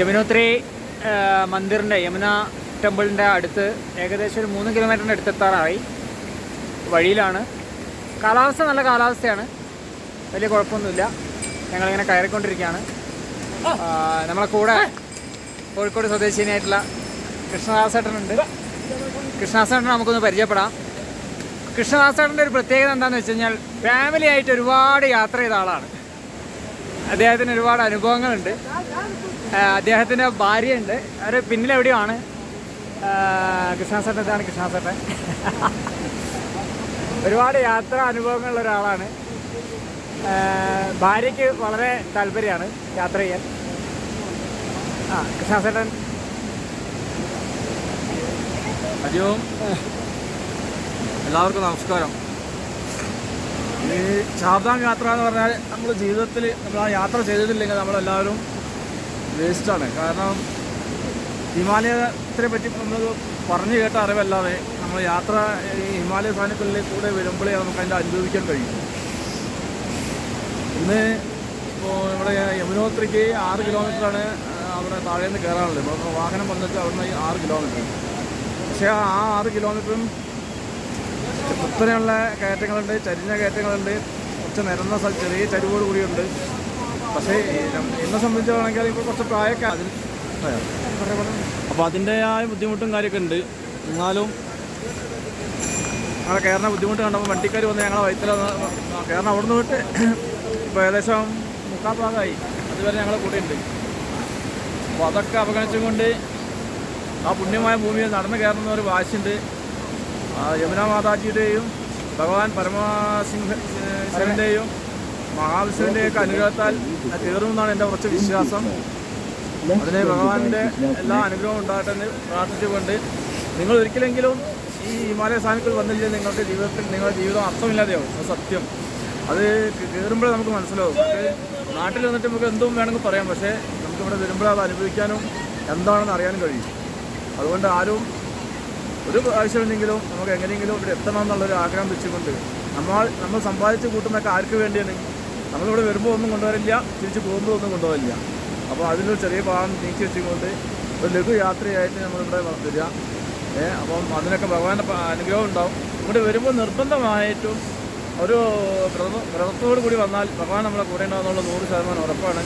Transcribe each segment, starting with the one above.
യമുനോത്രി മന്ദിറിന്റെ യമുന ടെമ്പിളിന്റെ അടുത്ത് ഏകദേശം ഒരു മൂന്ന് കിലോമീറ്ററിന്റെ അടുത്തെത്താറായി വഴിയിലാണ്. കാലാവസ്ഥ നല്ല കാലാവസ്ഥയാണ്. വലിയ കുഴപ്പമൊന്നുമില്ല. ഞങ്ങളിങ്ങനെ കയറിക്കൊണ്ടിരിക്കുകയാണ്. നമ്മളെ കൂടെ കോഴിക്കോട് സ്വദേശിനിയായിട്ടുള്ള കൃഷ്ണദാസേട്ടനുണ്ട്. കൃഷ്ണദാസേട്ടനെ നമുക്കൊന്ന് പരിചയപ്പെടാം. കൃഷ്ണദാസേട്ടന്റെ ഒരു പ്രത്യേകത എന്താണെന്ന് വെച്ച് കഴിഞ്ഞാൽ ഫാമിലി ആയിട്ട് ഒരുപാട് യാത്ര ചെയ്ത ആളാണ്. അദ്ദേഹത്തിന് ഒരുപാട് അനുഭവങ്ങളുണ്ട്. അദ്ദേഹത്തിന്റെ ഭാര്യയുണ്ട്. അവർ പിന്നിലെവിടെയാണ് കൃഷ്ണ കൃഷ്ണാസേട്ടൻ ഒരുപാട് യാത്രാ അനുഭവങ്ങളുള്ള ഒരാളാണ്. ഭാര്യയ്ക്ക് വളരെ താല്പര്യമാണ് യാത്ര ചെയ്യാൻ. ആ കൃഷ്ണാസേട്ടൻ ഹരിയോ എല്ലാവർക്കും നമസ്കാരം. ഈ ചാർധാം യാത്ര എന്ന് പറഞ്ഞാൽ നമ്മൾ ജീവിതത്തിൽ നമ്മൾ ആ യാത്ര ചെയ്തിട്ടില്ലെങ്കിൽ നമ്മളെല്ലാവരും വേസ്റ്റാണ്. കാരണം ഹിമാലയത്തിനെ പറ്റി നമ്മൾ പറഞ്ഞു കേട്ട അറിവല്ലാതെ നമ്മൾ യാത്ര ഈ ഹിമാലയ സാധനങ്ങളിൽ കൂടെ വരുമ്പോഴേ നമുക്ക് അതിന്റെ അനുഭവിക്കാൻ കഴിയും. ഇന്ന് ഇപ്പോൾ നമ്മുടെ യമുനോത്രിക്ക് ആറ് കിലോമീറ്ററാണ് അവിടെ താഴെ നിന്ന് കയറാനുള്ളത് ഇപ്പോൾ വാഹനം വന്നിട്ട് അവിടുന്ന് ഈ ആറ് കിലോമീറ്റർ. പക്ഷേ ആ ആറ് കിലോമീറ്ററും കുത്തനെയുള്ള കയറ്റങ്ങളുണ്ട് ചരിഞ്ഞ കയറ്റങ്ങളുണ്ട്. കുറച്ച് നിരന്ന ചെറിയ ചരിവോട് കൂടിയുണ്ട് പക്ഷേ എന്നെ സംബന്ധിച്ചാണെങ്കിൽ ഇപ്പോൾ കുറച്ച് പ്രായമൊക്കെ അതിൽ അപ്പോൾ അതിന്റെതായ ബുദ്ധിമുട്ടും കാര്യമൊക്കെ ഉണ്ട്. എന്നാലും ഞങ്ങളെ കയറുന്ന ബുദ്ധിമുട്ട് കണ്ടപ്പോൾ വണ്ടിക്കാർ വന്ന് ഞങ്ങളെ വയറ്റിൽ കയറണം അവിടെ നിന്ന് വിട്ട് ഇപ്പോൾ ഏകദേശം മുക്കാൽ ഭാഗമായി അതുവരെ ഞങ്ങളെ കൂടെയുണ്ട് അപ്പോൾ അതൊക്കെ അവഗണിച്ചുകൊണ്ട് ആ പുണ്യമായ ഭൂമിയിൽ നടന്നു കയറുന്ന ഒരു വാശിയുണ്ട്. ആ യമുന മാതാജിയുടെയും ഭഗവാൻ പരമസിംഹ ശിവന്റെയും മഹാവിഷ്ണുവിന്റെയും ഒക്കെ അനുഗ്രഹത്താൽ തീർന്നെന്നാണ് എന്റെ കുറച്ച് വിശ്വാസം. അതിന് ഭഗവാന്റെ എല്ലാ അനുഗ്രഹവും ഉണ്ടാകട്ടെ എന്ന് പ്രാർത്ഥിച്ചുകൊണ്ട് നിങ്ങൾ ഒരിക്കലെങ്കിലും ഈ ഹിമാലയ സാനുക്കൾ വന്നില്ലെങ്കിൽ നിങ്ങൾക്ക് ജീവിതത്തിൽ നിങ്ങളുടെ ജീവിതം അർത്ഥമില്ലാതെയാവും. അത് സത്യം. അത് കയറുമ്പോഴേ നമുക്ക് മനസ്സിലാവും. നാട്ടിൽ വന്നിട്ട് നമുക്ക് എന്തും വേണമെങ്കിൽ പറയാം. പക്ഷേ നമുക്കിവിടെ വരുമ്പോഴേ അത് അനുഭവിക്കാനും എന്താണെന്ന് അറിയാനും കഴിയും. അതുകൊണ്ട് ആരും ഒരു ആവശ്യമുണ്ടെങ്കിലും നമുക്ക് എങ്ങനെയെങ്കിലും ഇവിടെ എത്തണം എന്നുള്ളൊരു ആഗ്രഹം വെച്ചുകൊണ്ട് നമ്മൾ നമ്മൾ സമ്പാദിച്ച് കൂട്ടുന്നൊക്കെ ആർക്ക് വേണ്ടിയാണ് നമ്മളിവിടെ വരുമ്പോൾ ഒന്നും കൊണ്ടുവരില്ല തിരിച്ച് പോകുമ്പോൾ ഒന്നും കൊണ്ടുപോകില്ല അപ്പോൾ അതിലൊരു ചെറിയ ഭാഗം നീക്കി വെച്ചുകൊണ്ട് ഒരു ലഘു യാത്രയായിട്ട് നമ്മളിവിടെ വരിക ഏ അപ്പം അതിനൊക്കെ ഭഗവാന്റെ അനുഗ്രഹം ഉണ്ടാവും. ഇവിടെ വരുമ്പോൾ നിർബന്ധമായിട്ടും ഒരു വ്രത വ്രതത്തോടു കൂടി വന്നാൽ ഭഗവാൻ നമ്മളെ കൂടെ ഉണ്ടാകുന്നുള്ള നൂറ് ശതമാനം ഉറപ്പാണ്.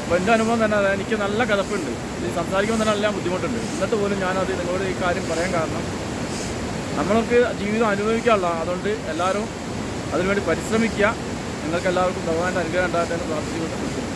അപ്പോൾ എന്റെ അനുഭവം തന്നെ എനിക്ക് നല്ല കഥപ്പുണ്ട്. ഈ സംസാരിക്കുമ്പോൾ തന്നെ എല്ലാം ബുദ്ധിമുട്ടുണ്ട്. എന്നിട്ട് പോലും ഞാനത് നിങ്ങളോട് ഈ കാര്യം പറയാൻ കാരണം നമ്മൾക്ക് ജീവിതം അനുഭവിക്കാനുള്ള അതുകൊണ്ട് എല്ലാവരും അതിനുവേണ്ടി പരിശ്രമിക്കുക. നിങ്ങൾക്ക് എല്ലാവർക്കും ഭഗവാന്റെ അനുഗ്രഹം ഉണ്ടാകട്ടെ എന്ന് പ്രാർത്ഥിച്ചുകൊണ്ട്